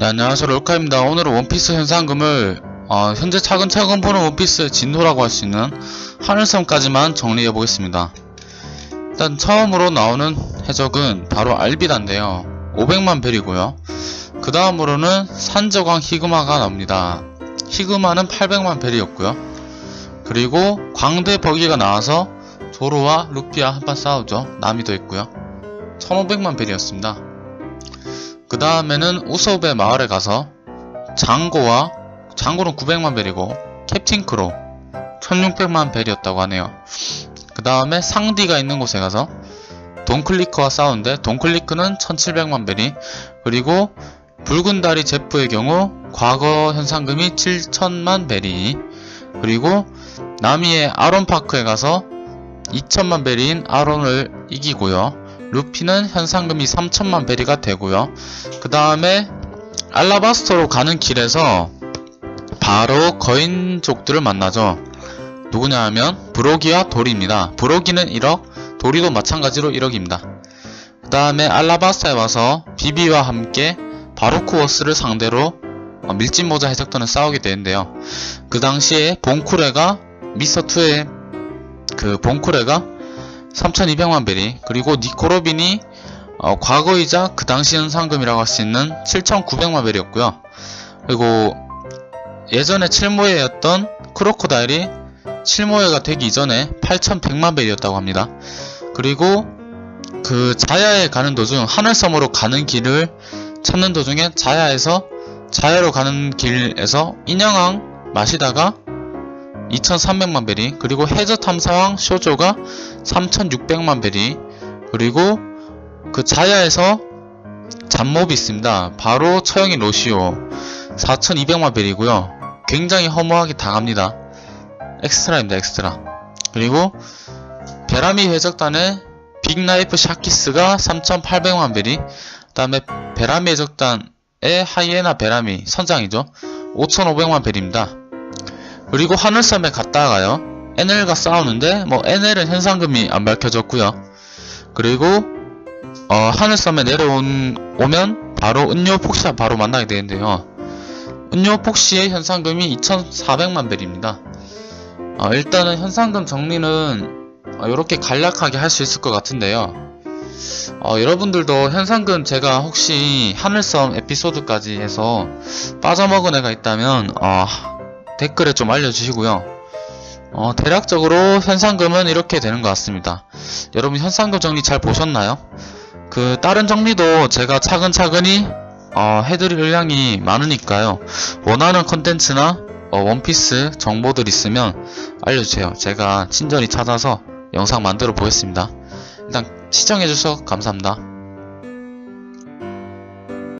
네, 안녕하세요. 롤카입니다. 오늘은 원피스 현상금을 어, 현재 차근차근 보는 원피스의 진도라고 할 수 있는 하늘섬까지만 정리해 보겠습니다. 일단 처음으로 나오는 해적은 바로 알비다인데요. 500만 벨이고요. 그 다음으로는 산저광 히그마가 나옵니다. 히그마는 800만 벨이었고요. 그리고 광대 버기가 나와서 조로와 루피와 한판 싸우죠. 나미도 있고요. 1500만 벨이었습니다. 그 다음에는 우소베 마을에 가서 장고와 장고는 900만 벨이고 캡틴 크로 1600만 벨이었다고 하네요. 그 다음에 상디가 있는 곳에 가서 돈클리크와 싸우는데 돈클리크는 1700만 벨이 그리고 붉은 다리 제프의 경우 과거 현상금이 7000만 벨이 그리고 나미의 아론 파크에 가서 2000만 벨인 아론을 이기고요. 루피는 현상금이 3천만 베리가 되고요. 그 다음에 알라바스토로 가는 길에서 바로 거인족들을 만나죠. 누구냐 하면 브로기와 도리입니다. 브로기는 1억, 도리도 마찬가지로 1억입니다. 그 다음에 알라바스타에 와서 비비와 함께 바로쿠어스를 상대로 어, 밀짚모자 해적단을 싸우게 되는데요. 그 당시에 봉쿠레가 미스터2의 그 봉쿠레가 3200만 베리. 그리고 니코로빈이 어, 과거이자 그 당시 현상금이라고 할 수 있는 7900만 베리였고요. 그리고 예전에 7모예였던 크로코다일이 7모예가 되기 이전에 8100만 베리였다고 합니다. 그리고 그 자야에 가는 도중 하늘섬으로 가는 길을 찾는 도중에 자야에서 자야로 가는 길에서 인형왕 마시다가 2300만 베리. 그리고 해저 탐사왕 쇼조가 3600만 베리. 그리고 그 자야에서 잡몹이 있습니다. 바로 처형인 로시오. 4200만 베리고요. 굉장히 허무하게 당합니다. 엑스트라입니다 엑스트라. 그리고 베라미 해적단의 빅나이프 샤키스가 3800만 베리. 그 다음에 베라미 해적단의 하이에나 베라미 선장이죠. 5500만 베리입니다. 그리고 하늘섬에 갔다가요. NL과 싸우는데 뭐 NL은 현상금이 안 밝혀졌고요. 그리고 어, 하늘섬에 내려온 오면 바로 은요 폭시와 바로 만나게 되는데요. 은요 폭시의 현상금이 2,400만 벨입니다. 어, 일단은 현상금 정리는 이렇게 간략하게 할 수 있을 것 같은데요. 어, 여러분들도 현상금 제가 혹시 하늘섬 에피소드까지 해서 빠져먹은 애가 있다면 어, 댓글에 좀 알려주시고요. 어, 대략적으로 현상금은 이렇게 되는 것 같습니다. 여러분 현상금 정리 잘 보셨나요? 그 다른 정리도 제가 차근차근히 어, 해드릴 의향이 많으니까요. 원하는 컨텐츠나 어, 원피스 정보들 있으면 알려주세요. 제가 친절히 찾아서 영상 만들어 보겠습니다. 일단 시청해주셔서 감사합니다.